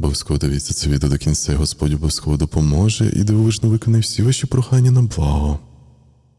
Обов'язково дивіться це відео до кінця, Господь обов'язково допоможе і дивовижно виконає всі ваші прохання на благо.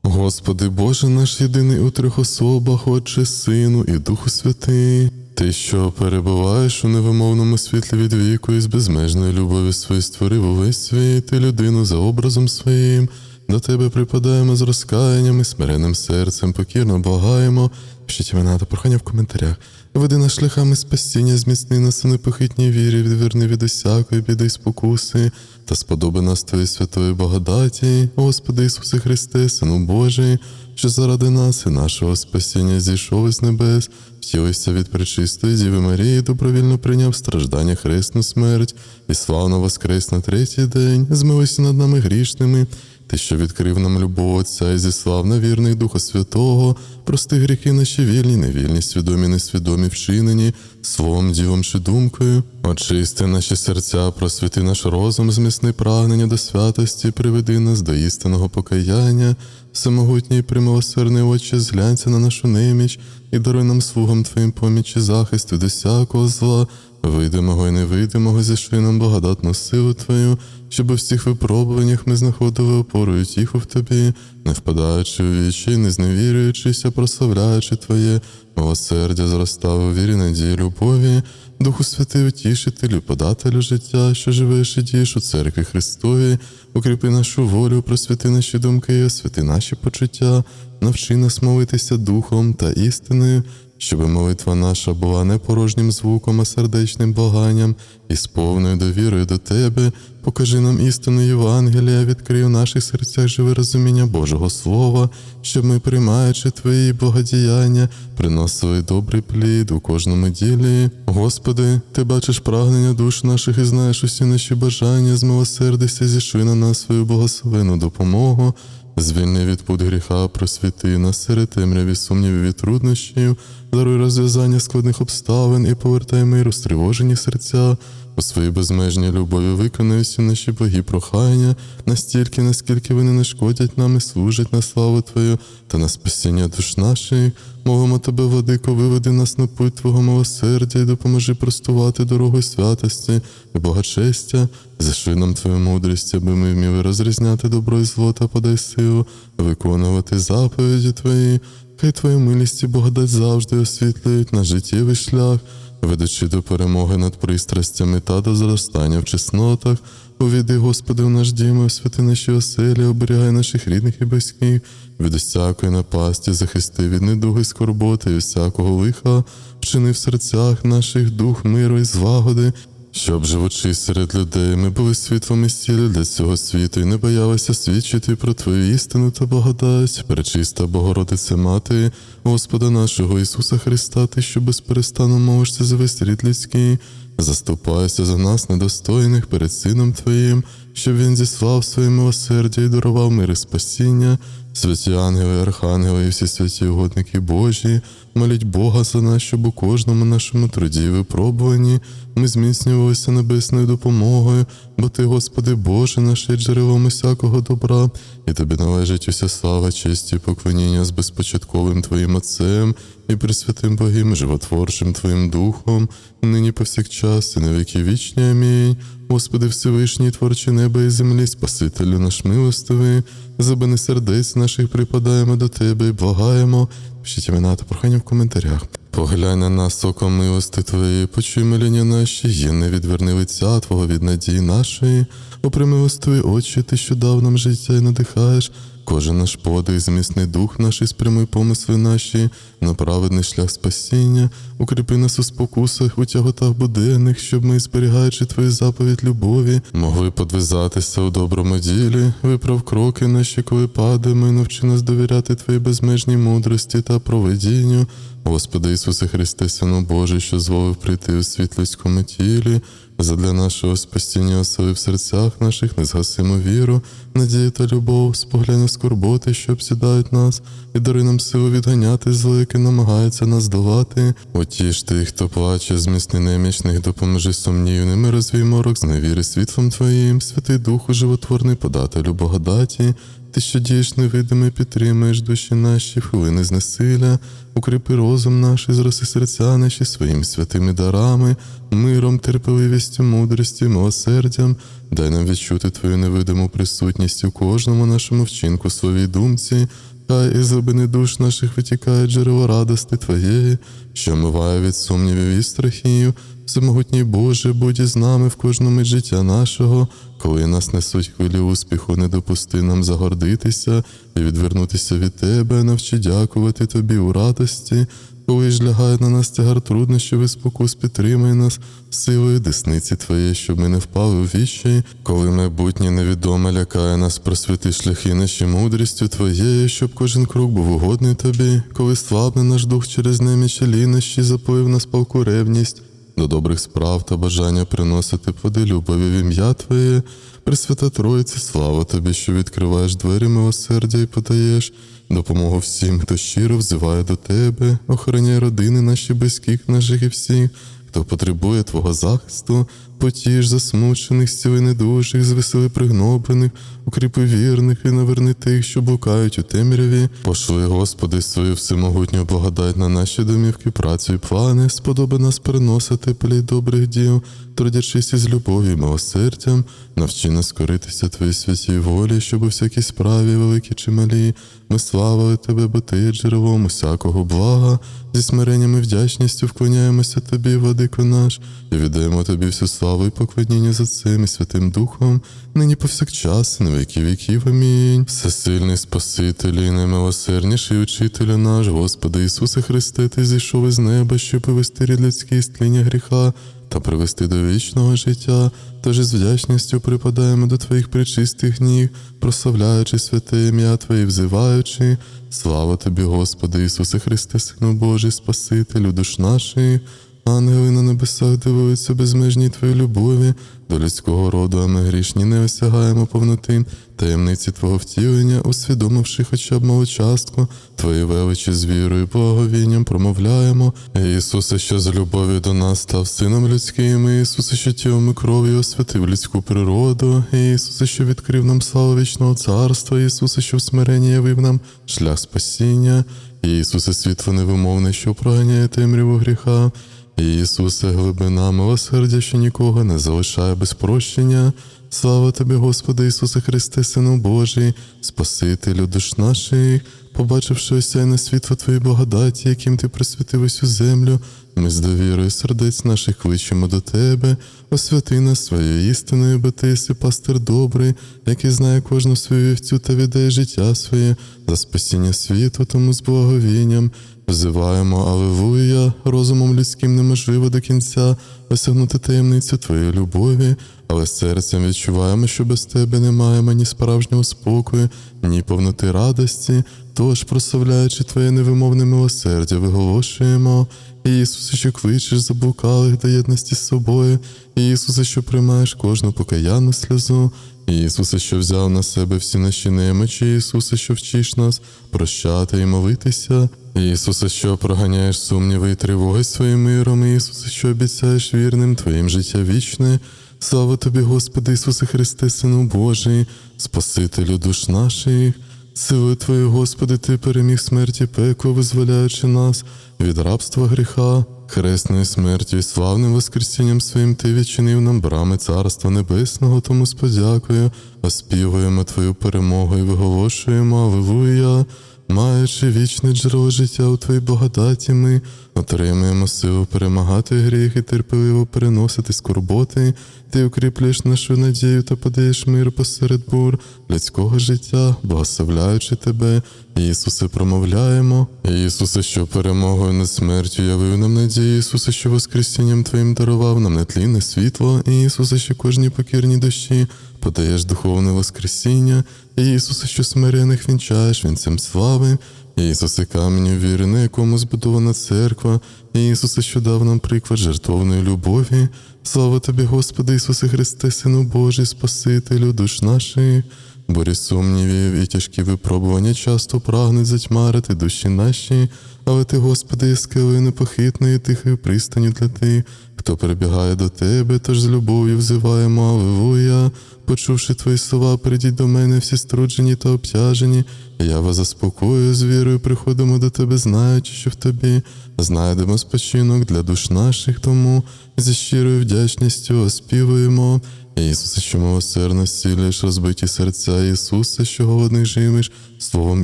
Господи Боже наш єдиний у трьох особах, Отче, Сину і Духу Святий, Ти, що перебуваєш у невимовному світлі від віку і з безмежної любові своєї створив увесь світ і людину за образом своїм. До тебе припадаємо з розкаянням і смиренним серцем, покірно благаємо. Пишіть імена та прохання в коментарях. Веди нас шляхами спасіння, зміцни нас у непохитній вірі, відверни від усякої біди й спокуси, та сподоби нас Твоєї святої благодаті, Господи Ісусе Христе, Сину Божий, що заради нас і нашого спасіння зійшов із небес, втілився від пречистої Діви Марії, добровільно прийняв страждання хресну смерть і славно воскрес на третій день, змилися над нами грішними. Ти, що відкрив нам любов Отця і зіслав на вірний Духа Святого, прости гріхи наші вільні, невільні, свідомі, несвідомі, вчинені, словом, ділом чи думкою. Очисти наші серця, просвіти наш розум, змісни прагнення до святості, приведи нас до істинного покаяння, всемогутній примилосердний Отче, зглянься на нашу неміч і даруй нам слугам Твоїм поміч і захист від усякого зла, видимого і невидимого, зішли нам благодатну силу Твою, щоб у всіх випробуваннях ми знаходили опору і тіху в Тобі, не впадаючи у вічі, не зневірюючись, а прославляючи Твоє, милосердя зростав у вірі, надії, любові, Духу Святий, утішителю, подателю життя, що живеш і дієш у церкві Христовій, укріпи нашу волю, просвіти наші думки, освяти наші почуття, навчи нас молитися духом та істиною, щоб молитва наша була не порожнім звуком, а сердечним благанням і з повною довірою до Тебе. Покажи нам істину Євангелія, відкрий у наших серцях живе розуміння Божого Слова, щоб ми, приймаючи Твої благодіяння, приносили добрий плід у кожному ділі. Господи, Ти бачиш прагнення душ наших і знаєш усі наші бажання, змилосердися, зішли на нас свою благословену допомогу. Звільни від пут гріха, просвіти нас серед темряві сумнівів і труднощів, даруй розв'язання складних обставин і повертай мир у стривожені серця. У своїй безмежній любові виконай всі наші благі прохання, настільки, наскільки вони не шкодять нам і служать на славу Твою та на спасіння душ наших. Мовимо тебе, владико, виведи нас на путь Твого милосердя і допоможи простувати дорогою святості і благочестя. Зашли нам Твою мудрість, аби ми вміли розрізняти добро і зло та подай силу, виконувати заповіді Твої. Хай Твоя милість і благодать завжди освітлюють наш життєвий шлях, ведучи до перемоги над пристрастями та до зростання в чеснотах. Увійди, Господи, в наш дім, освяти наші оселі, оберігай наших рідних і близьких, від усякої напасті, захисти від недуги, скорботи і всякого лиха, вчини в серцях наших дух миру і злагоди, щоб, живучи серед людей, ми були світлом і сіллю для цього світу і не боялися свідчити про Твою істину та благодать, перечиста Богородице Мати, Господа нашого Ісуса Христа, Ти, що безперестану молишся за весь рід людський, заступайся за нас, недостойних, перед Сином Твоїм, щоб Він зіслав своє милосердя і дарував мир і спасіння. Святі ангели, архангели і всі святі угодники Божі, моліть Бога за нас, щоб у кожному нашому труді і випробуванні ми зміцнювалися небесною допомогою, бо Ти, Господи Боже, наш є джерелом усякого добра, і тобі належить уся слава, честь і поклоніння з безпочатковим Твоїм Отцем і Пресвятим Богим, животворчим Твоїм Духом, нині повсякчас, і на віки вічні. Амінь. Господи Всевишній, творче неба і землі, Спасителю наш милостивий, забини сердець наших припадаємо до Тебе і благаємо. Пишіть імена та прохання в коментарях. Поглянь на нас, оком милости Твоєї, почуй моління наші, є не відверни лиця Твого від надії нашої, опримилостуй очі, Ти, що дав нам життя і надихаєш, кожен наш подих, змісний дух наш і спрямуй помисли наші, на праведний шлях спасіння, укріпи нас у спокусах, у тяготах буденних, щоб ми, зберігаючи Твою заповідь любові, могли подвизатися у доброму ділі, виправ кроки наші, коли падаємо, і навчи нас довіряти Твоїй безмежній мудрості та проведінню. Господи Ісусе Христе, Сину Божий, що зволив прийти у світ людському тілі, задля нашого спасіння осели в серцях наших, незгасиму віру, надію та любов, спогляння скорботи, що обсідають нас, і дари нам силу відганяти зло, яке намагається нас долати. Отіж тих, хто плаче, змісни немічних, допоможи сумнівним, і розвій морок з невіри світлом Твоїм, Святий Духу, животворний подателю благодаті, Ти, що дієш невидиме, підтримуєш душі наші, хвилини знесилля, укріпи розум наш зроси серця наші своїми святими дарами, миром, терпеливістю, мудрістю, милосердям, дай нам відчути Твою невидиму присутність у кожному нашому вчинку, слові думці, Хай із глибини душ наших витікає джерело радости Твоєї, що миває від сумнівів і страхів. Всемогутній Боже, будь із нами в кожному мить життя нашого, коли нас несуть хвилі успіху, не допусти нам загордитися і відвернутися від Тебе, навчи дякувати Тобі у радості, коли ж лягає на нас тягар труднощів і спокус, підтримай нас силою десниці Твоєї, щоб ми не впали у вічі, коли майбутнє невідоме лякає нас, просвіти шляхи наші мудрістю Твоєю, щоб кожен крок був угодний Тобі, коли слабне наш дух через немічі лінощі, запоїв нас палку ревність. До добрих справ та бажання приносити плоди любові в ім'я Твоє, Пресвята Троїці, слава Тобі, що відкриваєш двері милосердя і подаєш допомогу всім, хто щиро взиває до Тебе, охороняй родини наші близьких наших і всіх, хто потребує Твого захисту, потіж засмучених, зціли недужих, звесели пригноблених, укріпи вірних і наверни тих, що блукають у темряві. Пошли, Господи, свою всемогутню благодать на наші домівки, працю і плани, сподоби нас переносити плід добрих діл, трудячись із любов'ю і милосердям, навчи нас коритися Твоїй святій волі, щоб у всякій справі, великій чи малій, ми славили Тебе, бо Ти є джерелом усякого блага, зі смиренням і вдячністю вклоняємося Тобі, владико наш, і віддаємо Тобі всю славу і поклоніння за цим і Святим Духом, нині повсякчас, і на віки віків. Амінь. Всесильний Спасителю і наймилосердніший учителю наш, Господи Ісусе Христе, Ти зійшов із неба, щоб повести рід людський з тління гріха та привести до вічного життя. Тож із вдячністю припадаємо до Твоїх причистих ніг, прославляючи святе ім'я Твоє, і взиваючи. Слава Тобі, Господи Ісусе Христе, Сину Божий, Спасителю душ наших. Ангели на небесах дивуються безмежній Твоїй любові, до людського роду, а ми грішні не осягаємо повноти, таємниці Твого втілення, усвідомивши хоча б малу частку, Твої величі з вірою, і благовінням промовляємо. Ісусе, що з любов'ю до нас став сином людським, Ісусе, що тілом і кров'ю освятив людську природу, Ісусе, що відкрив нам славу вічного царства, Ісусе, що в смиренні явив нам шлях спасіння, Ісусе, світло невимовне, що проганяє темряву гріха. Ісусе, глибина милосердя, що нікого не залишає без прощення. Слава тобі, Господи Ісусе Христе, Сину Божий, Спасителю душ наших, побачивши осяйне світло Твоєї благодаті, яким Ти присвятив усю землю, ми з довірою сердець наших кличемо до Тебе, освяти нас своєю істиною, бо Ти єси пастир добрий, який знає кожну свою вівцю та віддає життя своє за спасіння світу, тому з благовінням. Взиваємо, Аллилуйя, розумом людським неможливо до кінця осягнути таємницю Твоєї любові, але серцем відчуваємо, що без Тебе не маємо ні справжнього спокою, ні повноти радості. Тож, прославляючи Твоє невимовне милосердя, виголошуємо. Ісусе, що кличеш заблукалих до єдності з собою, Ісусе, що приймаєш кожну покаянну сльозу, Ісусе, що взяв на себе всі наші немочі, Ісусе, що вчиш нас прощати і молитися, Ісусе, що проганяєш сумніви і тривоги своїм миром, Ісусе, що обіцяєш вірним Твоїм життя вічне. Слава тобі, Господи Ісусе Христе, Сину Божий, Спасителю душ наших. Силою Твоєю, Господи, Ти переміг смерті пекло, визволяючи нас від рабства гріха, хресною смертю і славним воскресінням своїм Ти відчинив нам брами Царства Небесного, тому з подякою оспівуємо Твою перемогу і виголошуємо Аллилуйя. Маючи вічне джерело життя у Твоїй благодаті, ми отримуємо силу перемагати гріх і терпеливо переносити скорботи. Ти укріплюєш нашу надію та подаєш мир посеред бур людського життя, благословляючи тебе. Ісусе, промовляємо. Ісусе, що перемогою над смертю явив нам надію, Ісусе, що воскресінням Твоїм дарував нам нетлінне світло, Ісусе, що кожній покірній душі подаєш духовне воскресіння, Ісусе, що смирених вінчаєш вінцем слави, Ісусе, каменю віри, на якому збудована церква, Ісусе, що дав нам приклад жертовної любові. Слава тобі, Господи Ісусе Христе, Сину Божий, Спасителю душ наших. Бурі сумнівів і тяжкі випробування часто прагнуть затьмарити душі наші, але ти, Господи, є скелею непохитною, тихою пристаню для тих, хто прибігає до тебе, тож з любов'ю взиваємо Аллилуйя. Почувши твої слова, прийдіть до мене всі струджені та обтяжені. Я вас заспокою з вірою, приходимо до тебе, знаючи, що в тобі знайдемо спочинок для душ наших, тому зі щирою вдячністю оспівуємо. Ісусе, що милосердно зцілюєш розбиті серця, Ісусе, що голодних живиш словом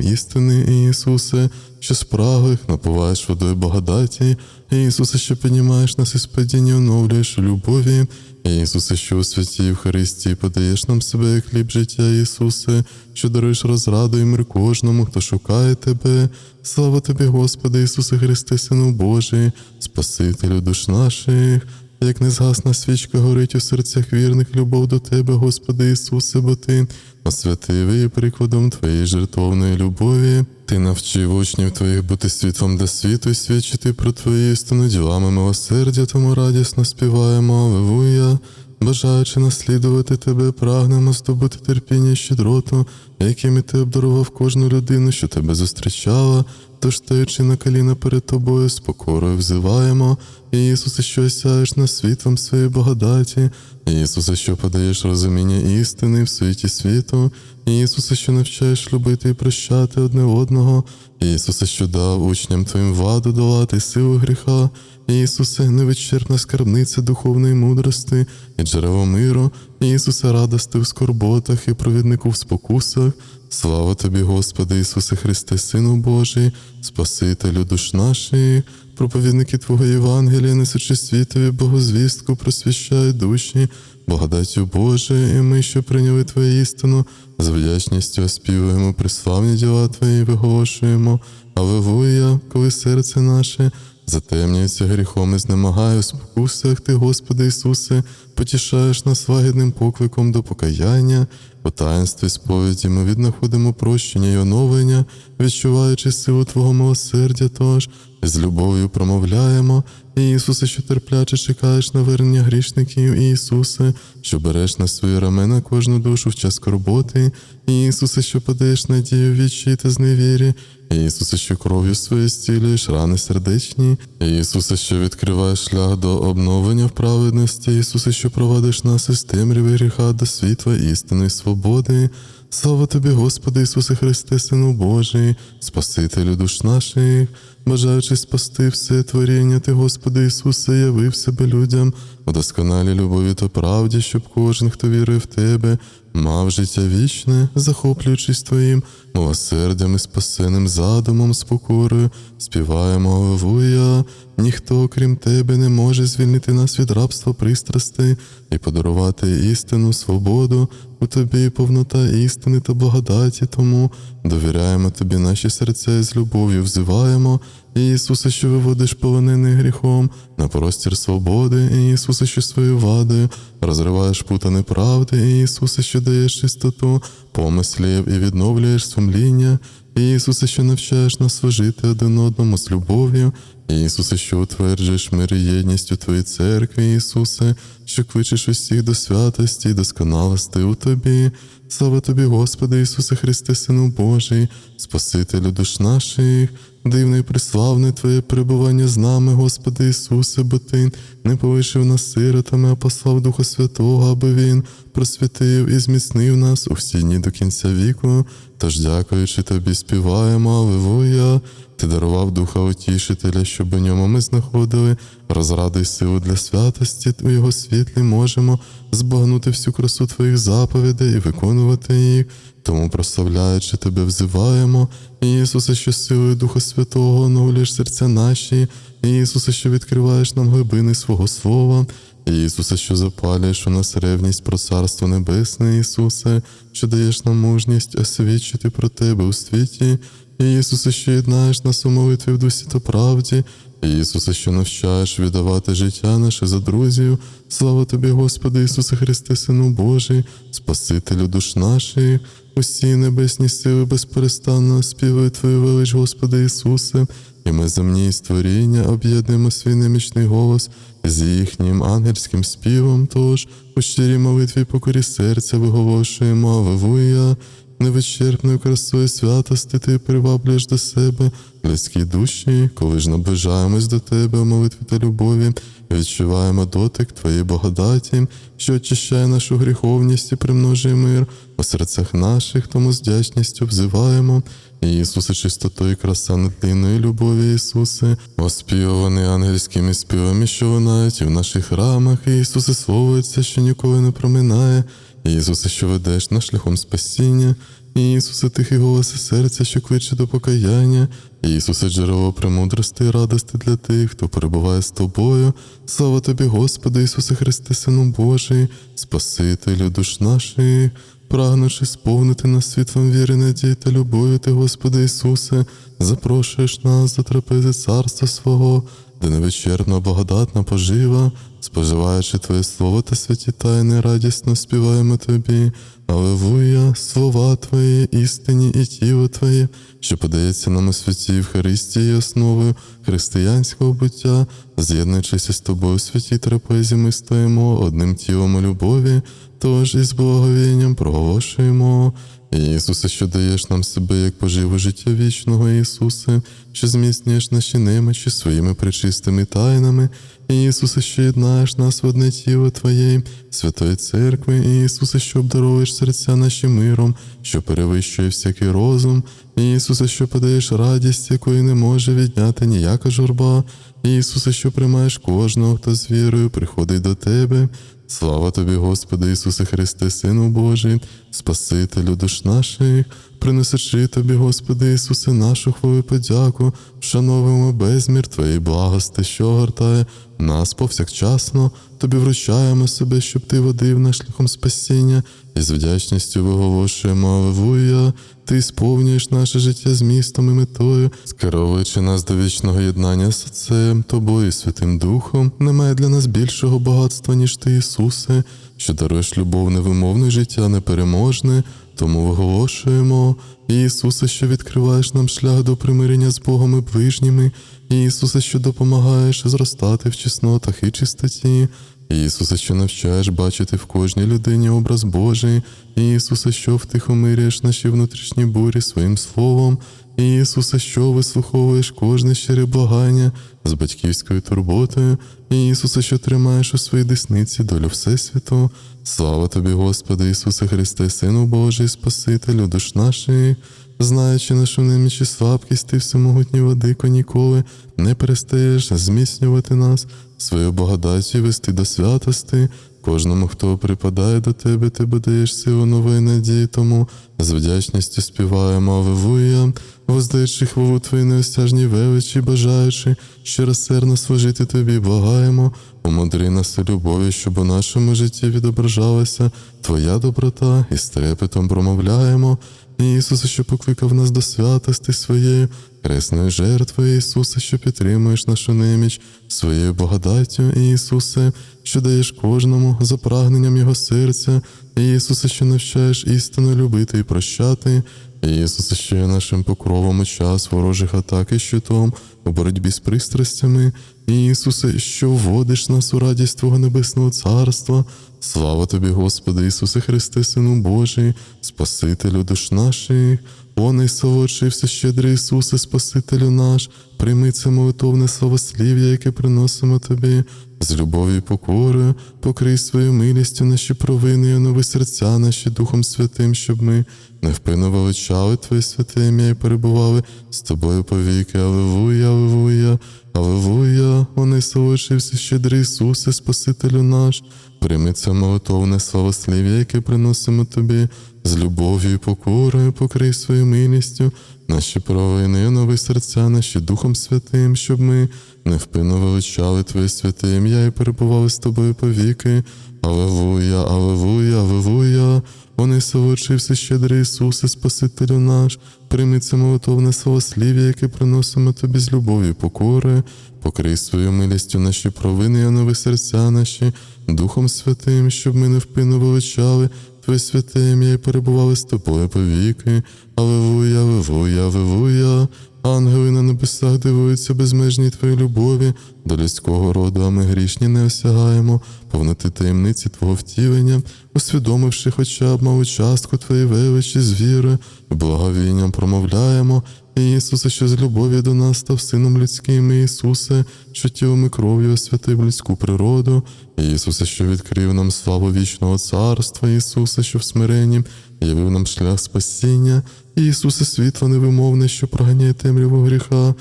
істини, Ісусе, що спраглих напуваєш водою благодаті, Ісусе, що піднімаєш нас із падіння, оновлюєш у любові, Ісусе, що у святій Євхаристії подаєш нам себе як хліб життя, Ісусе, що даруєш розраду і мир кожному, хто шукає Тебе. Слава Тобі, Господи, Ісусе Христе, Сину Божий, Спасителю душ наших. Як не згасна свічка горить у серцях вірних любов до Тебе, Господи Ісусе, бо Ти освятив прикладом Твоєї жертовної любові. Ти навчив учнів Твоїх бути світлом для світу і свідчити про Твої істину ділами милосердя, тому радісно співаємо Аллилуйя. Бажаючи наслідувати тебе, прагнемо здобути терпіння і щедроту, якими ти обдарував кожну людину, що тебе зустрічала, тож стоячи на коліна перед тобою, з покорою взиваємо, Ісусе, що осяєш нас світлом своєї благодаті, Ісусе, що подаєш розуміння істини в світі світу, Ісусе, що навчаєш любити і прощати одне одного, Ісусе, що дав учням Твоїм владу долати силу гріха, Ісусе, невичерпна скарбниця духовної мудрости і джерело миру, Ісусе, радости в скорботах і провіднику в спокусах. Слава тобі, Господи, Ісусе Христе, Сину Божий, Спасителю душ наших, проповідники Твого Євангелія, несучи світові богозвістку, просвіщай душі, благодаттю Боже, і ми, що прийняли Твою істину, з вдячністю оспівуємо приславні діла Твої, виголошуємо. Аллилуйя, коли серце наше затемнюється гріхом і знемагає у спокусах, Ти, Господи Ісусе, потішаєш нас лагідним покликом до покаяння, у таїнстві сповіді ми віднаходимо прощення й оновлення, відчуваючи силу Твого милосердя, тож з любов'ю промовляємо, Ісусе, що терпляче чекаєш на вернення грішників, Ісусе, що береш на свої рамена кожну душу в час скорботи, Ісусе, що подаєш надію вічі та зневірі, Ісусе, що кров'ю своєю зцілюєш рани сердечні, Ісусе, що відкриваєш шлях до обновлення в праведності, Ісусе, що провадиш нас із темряви гріха до світла істини і свободи. Слава тобі, Господи Ісусе Христе, Сину Божий, Спасителю душ наших, бажаючи спасти все творіння, Ти, Господи Ісусе, явив себе людям у досконалій любові та правді, щоб кожен, хто вірує в Тебе, мав життя вічне, захоплюючись Твоїм милосердям і спасенним задумом з покорою, співаємо Аллилуйя. Ніхто, крім Тебе, не може звільнити нас від рабства пристрастей і подарувати істину, свободу. У тобі повнота істини та благодаті, тому довіряємо тобі наші серця і з любов'ю взиваємо. Ісусе, що виводиш полонений гріхом на простір свободи, Ісусе, що своєю владою розриваєш пута неправди, Ісусе, що даєш чистоту помислів і відновлюєш сумління, Ісусе, що навчаєш нас служити один одному з любов'ю, Ісусе, що утверджуєш мир і єдність у Твоїй церкві, Ісусе, що кличеш усіх до святості і досконалости у Тобі. Слава Тобі, Господи, Ісусе Христе, Сину Божий, Спасителю душ наших, дивне і приславне Твоє перебування з нами, Господи Ісусе, бо Ти не полишив нас сиротами, а послав Духа Святого, аби Він просвятив і зміцнив нас у всі дні до кінця віку. Тож, дякуючи Тобі, співаємо, Аллилуйя. Ти дарував Духа Утішителя, щоб у ньому ми знаходили розради й силу для святості, у його світлі можемо збагнути всю красу Твоїх заповідей і виконувати їх. Тому, прославляючи Тебе, взиваємо, Ісусе, що силою Духа Святого оновлюєш серця наші, Ісусе, що відкриваєш нам глибини свого Слова. Ісусе, що запалюєш у нас ревність про Царство Небесне, Ісусе, що даєш нам мужність освідчити про Тебе у світі, Ісусе, що єднаєш нас у молитві в дусі та правді, Ісусе, що навчаєш віддавати життя наше за друзів, слава Тобі, Господи, Ісусе Христе, Сину Божий, Спасителю душ наших, усі небесні сили безперестанно співають Твою велич, Господи Ісусе, і ми земні створіння об'єднуємо свій немічний голос з їхнім ангельським співом, тож у щирій молитві покорі серця виголошуємо Аллилуйя. Невичерпною красою святости ти приваблюєш до себе. Людські душі, коли ж наближаємось до тебе у молитві та любові, відчуваємо дотик Твоєї благодаті, що очищає нашу гріховність і примножує мир. У серцях наших, тому з вдячністю взиваємо. Ісусе, чистотою краса нетлінної любові, Ісусе, оспіваний ангельськими співами, що лунають і в наших храмах, Ісусе, слово Отця, що ніколи не проминає, Ісусе, що ведеш нас шляхом спасіння, Ісусе, тихий голос серця, що кличе до покаяння, Ісусе, джерело премудрости і радости для тих, хто перебуває з тобою. Слава тобі, Господи, Ісусе Христе, Сину Божий, Спасителю душ наших, прагнучи сповнити нас світлом віри, надії та любові Ти, Господи Ісусе, запрошуєш нас до трапези царства свого, де невичерпна благодатна пожива, споживаючи Твоє Слово та святі тайни, радісно співаємо Тобі. Алевуя, слова Твої, істині і тіло Твоє, що подається нам у святі Євхаристії основою християнського буття, з'єднуючись з тобою у святій трапезі, ми стоїмо одним тілом у любові, тож із благовінням проголошуємо. Ісусе, що даєш нам себе як поживу життя вічного, Ісусе, що зміцнюєш наші немочі своїми пречистими тайнами, Ісусе, що єднаєш нас в одне тіло Твоєї, Святої Церкви, Ісусе, що обдаровуєш серця наші миром, що перевищує всякий розум, Ісусе, що подаєш радість, якої не може відняти ніяка журба, Ісусе, що приймаєш кожного, хто з вірою приходить до Тебе. Слава тобі, Господи Ісусе Христе, Сину Божий, Спасителю душ наших, принесучи тобі, Господи Ісусе, нашу хвилю, подяку, вшановуємо безмір Твоєї благости, що огортає нас повсякчасно, тобі вручаємо себе, щоб ти водив нас шляхом спасіння, і з вдячністю виголошуємо. Алевуя, ти сповнюєш наше життя змістом і метою, скеровуючи нас до вічного єднання з Отцем, Тобою Святим Духом, немає для нас більшого багатства, ніж ти, Ісусе, що даруєш любов невимовне життя непереможне, тому виголошуємо, Ісусе, що відкриваєш нам шлях до примирення з Богом і ближніми, Ісусе, що допомагаєш зростати в чеснотах і чистоті. Ісусе, що навчаєш бачити в кожній людині образ Божий, Ісусе, що втихомирюєш наші внутрішні бурі своїм словом, Ісусе, що вислуховуєш кожне щире благання з батьківською турботою, Ісусе, що тримаєш у своїй десниці долю Всесвіту. Слава тобі, Господи, Ісусе Христе, Сину Божий, Спасителю душ наших. Знаючи нашу неміч і слабкість, ти всемогутній владико ніколи не перестаєш зміцнювати нас, свою благодаттю вести до святости. Кожному, хто припадає до тебе, ти даєш силу нової надії, тому з вдячністю співаємо Алевуя, воздаючи хвалу твої неосяжній величі, бажаючи щиросердно служити тобі, благаємо, умудри нас у любові, щоб у нашому житті відображалася твоя доброта і з трепетом промовляємо. Ісусе, що покликав нас до святости своєю, хресної жертвою, Ісусе, що підтримуєш нашу неміч своєю благодаттю, Ісусе, що даєш кожному за прагненням Його серця, Ісусе, що навчаєш істину любити і прощати, Ісусе, ще нашим покровом у час ворожих атак і щитом у боротьбі з пристрастями, Ісусе, що вводиш нас у радість Твого Небесного Царства. Слава тобі, Господи, Ісусе Христе, Сину Божий, Спасителю душ наших, о найсолодший всещедрий Ісусе, Спасителю наш, прийми це молитовне славослів'я, яке приносимо Тобі, з любов'ю і покорою, покрий свою милістю наші провини, і онови серця наші Духом Святим, щоб ми невпинно величали Твоє святе ім'я і перебували з Тобою повіки. Алевуя, Алевуя, Алевуя, о найсолодший всещедрий Ісусе, Спасителю наш, прийми це молитовне славослів'я, яке приносимо Тобі, з любов'ю покорою, покрий свою милістю, наші провини, нові серця, наші Духом Святим, щоб ми невпинно величали Твоє святе ім'я і перебували з тобою повіки. Алевуя, Алевуя, Алевуя, о найсолодший всещедрий Ісусе, Спасителю наш, прийми це молитовне славослів'я, яке приносимо Тобі з любов'ю і покорою, покрий свою милістю наші провини, і онови серця наші, Духом Святим, щоб ми невпинно величали Твоє святе ім'я перебували з тобою повіки. Аллилуйя, Алевуя, Алевуя, Ангели на небесах дивуються безмежній твоїй любові, до людського роду, а ми грішні не осягаємо, повноти таємниці Твого втілення, усвідомивши хоча б малу частку Твоєї величі з віри, благовінням промовляємо. Ісусе, що з любові до нас став сином людським, Ісусе, що тілом і кров'ю освятив людську природу, Ісусе, що відкрив нам славу вічного царства, Ісусе, що в смиренні явив нам шлях спасіння, Ісусе, світло невимовне, що проганяє темряву гріха,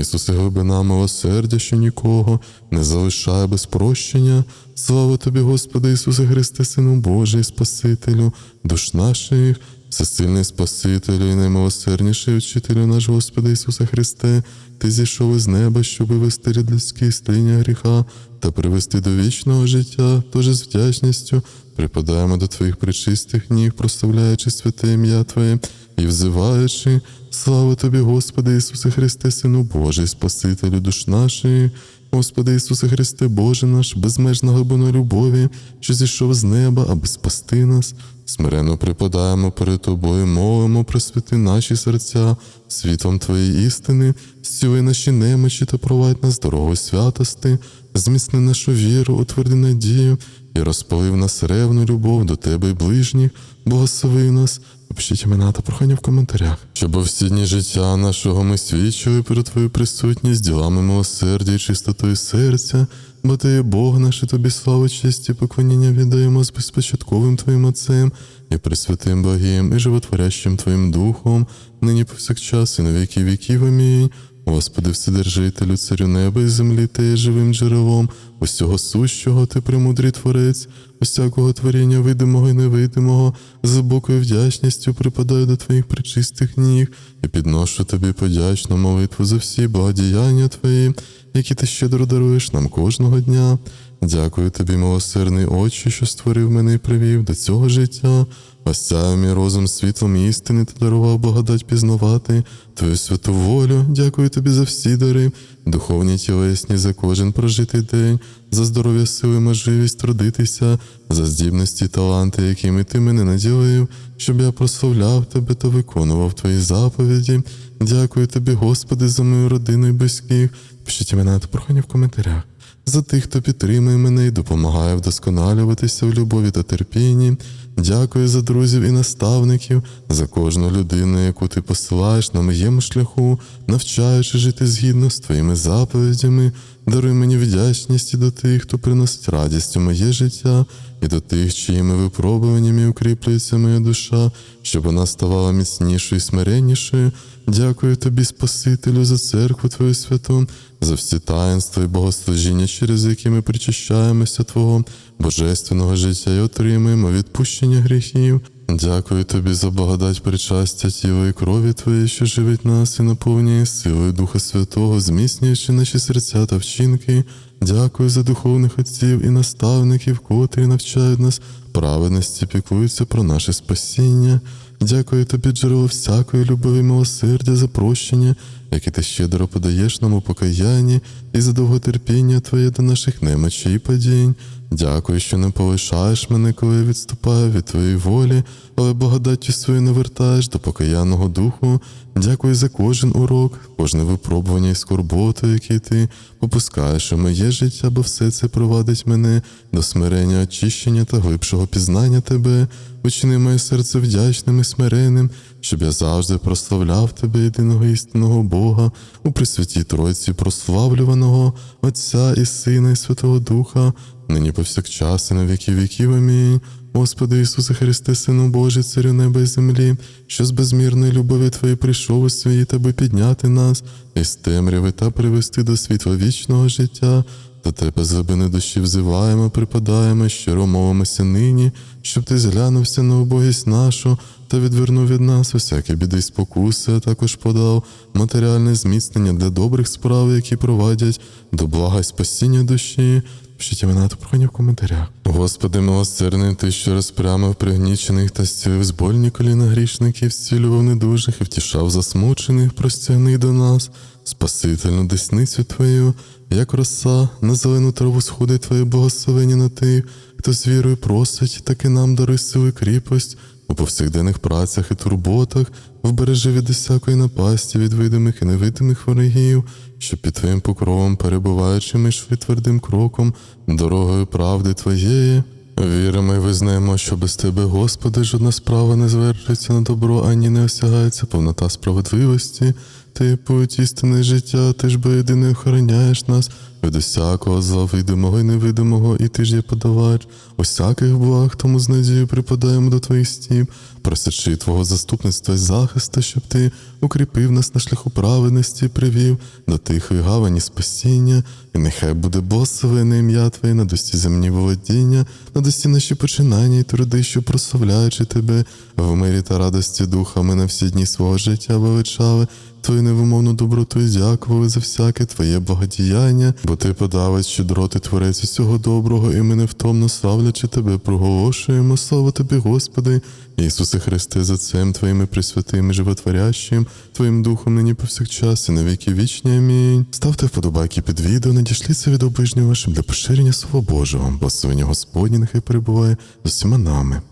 Ісусе, глибина милосердя, що нікого не залишає без прощення. Слава тобі, Господи Ісусе Христе, Сину Божий, Спасителю, душ наших. Всесильний Спасителю і наймилосердніший вчителю наш Господи Ісусе Христе, Ти зійшов із неба, щоб вивести від людських стління гріха та привести до вічного життя, тож з вдячністю припадаємо до Твоїх причистих ніг, прославляючи святе ім'я Твоє і взиваючи, слава Тобі, Господи Ісусе Христе, Сину Божий, Спасителю душ наших. Господи Ісусе Христе, Боже наш, безмежна глибина любові, що зійшов з неба, аби спасти нас. Смиренно припадаємо перед Тобою, молимо, просвіти наші серця, світлом Твоєї істини, зціли наші немочі та провадь нас дорогою святости, зміцни нашу віру, утверди надію і розпалив нас ревну любов до Тебе і ближніх, благослови нас. Пишіть імена та прохання в коментарях, щоб у всі дні життя нашого ми свідчили про Твою присутність ділами милосердя і чистотою серця, бо Ти є Бог наш, і тобі славу, честь і поклоніння віддаємо з безпочатковим Твоїм Отцем і пресвятим благим, і животворящим Твоїм Духом, нині повсякчас і на віки віків. Амінь. Господи, Вседержителю, царю неба і землі, Ти є живим джерелом, усього сущого, Ти премудрий творець, усякого творіння видимого і невидимого, з глибокою вдячністю припадаю до Твоїх причистих ніг і підношу Тобі подячну молитву за всі благодіяння Твої, які ти щедро даруєш нам кожного дня. Дякую тобі, милосердний Отче, що створив мене і привів до цього життя. Осяяв мій розум світлом істини та дарував благодать пізнавати Твою святу волю. Дякую тобі за всі дари, духовні тілесні за кожен прожитий день, за здоров'я сили, можливість трудитися, за здібності таланти, якими ти мене наділив, щоб я прославляв тебе та виконував твої заповіді. Дякую тобі, Господи, за мою родину і близьких. Пишіть імена та прохання в коментарях. За тих, хто підтримує мене і допомагає вдосконалюватися в любові та терпінні. Дякую за друзів і наставників, за кожну людину, яку ти посилаєш на моєму шляху, навчаючи жити згідно з твоїми заповідями. Даруй мені вдячність і до тих, хто приносить радість у моє життя, і до тих, чиїми випробуваннями укріплюється моя душа, щоб вона ставала міцнішою і смиреннішою. Дякую тобі, Спасителю, за церкву Твою святу, за всі таїнства і богослужіння, через які ми причащаємося Твого божественного життя і отримуємо відпущення гріхів. Дякую тобі за благодать причастя тіла крові Твоєї, що живить нас і наповнює силою Духа Святого, зміцнюючи наші серця та вчинки. Дякую за духовних отців і наставників, котрі навчають нас праведності, піклуються про наше спасіння. Дякую тобі, джерело всякої любові, милосердя за прощення, яке ти щедро подаєш нам у покаянні і за довготерпіння Твоє до наших немочей і падінь. Дякую, що не полишаєш мене, коли я відступаю від Твоєї волі, але благодаттю свою не вертаєш до покаянного духу. Дякую за кожен урок, кожне випробування і скорботу, які ти попускаєш у моє життя, бо все це провадить мене до смирення, очищення та глибшого пізнання тебе. Учини моє серце вдячним і смиренним, щоб я завжди прославляв тебе, єдиного істинного Бога, у Пресвятій Тройці, прославлюваного Отця і Сина, і Святого Духа, нині повсякчас і на віки віків. Амінь. Господи Ісусе Христе, Сину Божий, Царю неба і землі, що з безмірної любові Твоєї прийшов у світ, аби підняти нас із темряви та привести до світла вічного життя. До тебе з душі взиваємо, припадаємо, щиро мовимося нині, щоб ти зглянувся на убогість нашу та відвернув від нас усякі біди й спокуси, а також подав матеріальне зміцнення для добрих справ, які провадять до блага й спасіння душі. Пишіть імена та прохання в коментарях. Господи, милосердний, ти, що розпрямив пригнічених та зцілив збольні коліна грішників, зцілював недужих і втішав засмучених, простягни до нас, спасительну десницю Твою, як роса, на зелену траву сходить Твоє благословення на тих, хто з вірою просить, так і нам даруй сили кріпость, у повсякденних працях і турботах, вбережи від усякої напасті, від видимих і невидимих ворогів, щоб під твоїм покровом, перебуваючи, між твердим кроком, дорогою правди Твоєї. Віримо і визнаємо, що без тебе, Господи, жодна справа не звершується на добро, ані не осягається повнота справедливості. Ти путь істини життя, ти ж бо єдиний охороняєш нас від усякого зла видимого і невидимого, і ти ж є подавач. Усяких благ, тому з надією припадаємо до твоїх стіп, просячи Твого заступництва і захисту, щоб ти укріпив нас на шляху праведності, привів до тихої гавані спасіння, і нехай буде благословене ім'я Твоє на досі земні володіння, на досі наші починання і труди, що прославляючи тебе в мирі та радості духа, ми на всі дні свого життя величали. Твою невимовну доброту і дякували за всяке Твоє благодіяння, бо Ти подавець щедроти Творець усього доброго, і ми невтомно славлячи Тебе, проголошуємо. Слава Тобі, Господи, Ісусе Христе, за Отцем Твоїм і присвятим і животворящим, Твоїм Духом нині повсякчас і на віки вічні. Амінь. Ставте вподобайки під відео, надішліться від оближнього вашим для поширення Слова Божого, благословення Господні нехай перебуває з усіма нами.